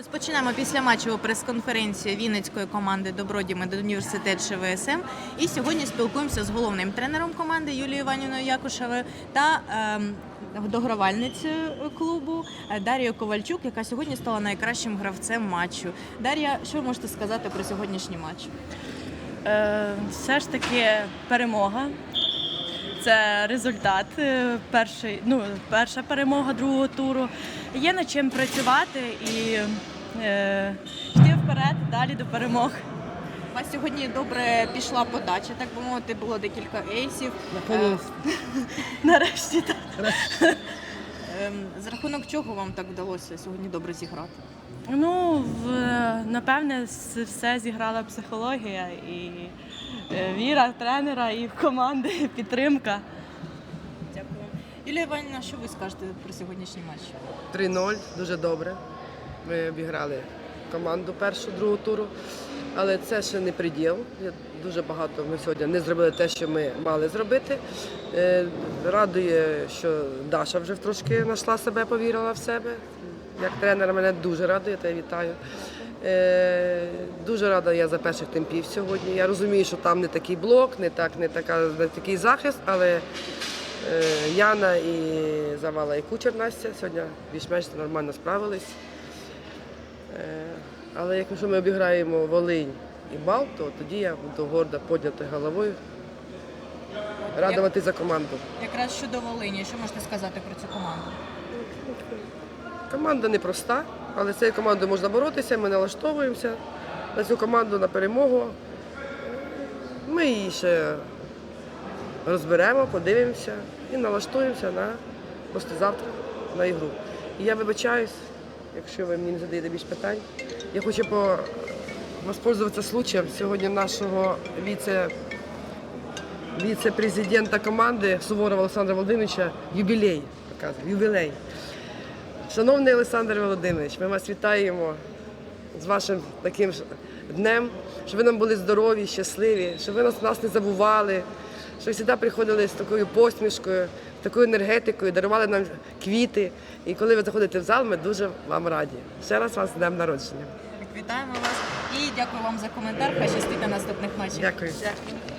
Розпочинаємо після матчеву прес-конференцію Вінницької команди Добродій медуніверситет ШВСМ. І сьогодні спілкуємося з головним тренером команди Юлією Іванівною Якушевою та ем, догравальницею клубу е, Дарією Ковальчук, яка сьогодні стала найкращим гравцем матчу. Дар'я, що ви можете сказати про сьогоднішній матч? Е, все ж таки перемога. Це результат. е, Перший, ну, перша перемога другого туру. Є над чим працювати і е, йти вперед, далі до перемог. У вас сьогодні добре пішла подача, так би мовити, було декілька ейсів. Нарешті так. Ем, За рахунок чого вам так вдалося сьогодні добре зіграти? Ну, в, напевне, все зіграла психологія і е, віра тренера, і команди, підтримка. Дякую. Юлія Іванівна, що ви скажете про сьогоднішній матч? 3-0, дуже добре. Ми обіграли команду першу, другу туру. Але це ще не приділ. Дуже багато ми сьогодні не зробили те, що ми мали зробити. Е, Радує, що Даша вже трошки знайшла себе, повірила в себе. Як тренер мене дуже радує, я тебе вітаю. Дуже рада я за перших темпів сьогодні. Я розумію, що там не такий блок, не, так, не, така, не такий захист, але Е, Яна і Завала і Кучер Настя сьогодні більш-менш нормально справились. Е, Але якщо ми обіграємо Волинь і Бал, то тоді я буду гордо піднятою головою радувати за команду. Якраз щодо Волині, що можете сказати про цю команду? Команда непроста, але з цією командою можна боротися, ми налаштовуємося на цю команду на перемогу. Ми її ще розберемо, подивимося і налаштуємося на послезавтра на ігру. І я вибачаюсь, якщо ви мені не задаєте більше питань. Я хочу по... воспользуватися случаєм сьогодні нашого віце... віце-президента команди Суворова Олександра Володимировича юбілей. Юбілей. Шановний Олександр Володимирович, ми вас вітаємо з вашим таким ж днем, щоб ви нам були здорові, щасливі, щоб ви нас, нас не забували, щоб ви завжди приходили з такою посмішкою, з такою енергетикою, дарували нам квіти. І коли ви заходите в зал, ми дуже вам раді. Ще раз вас з днем народження. Вітаємо вас і дякую вам за коментар. Хай щастить на наступних матчах. Дякую. Дякую.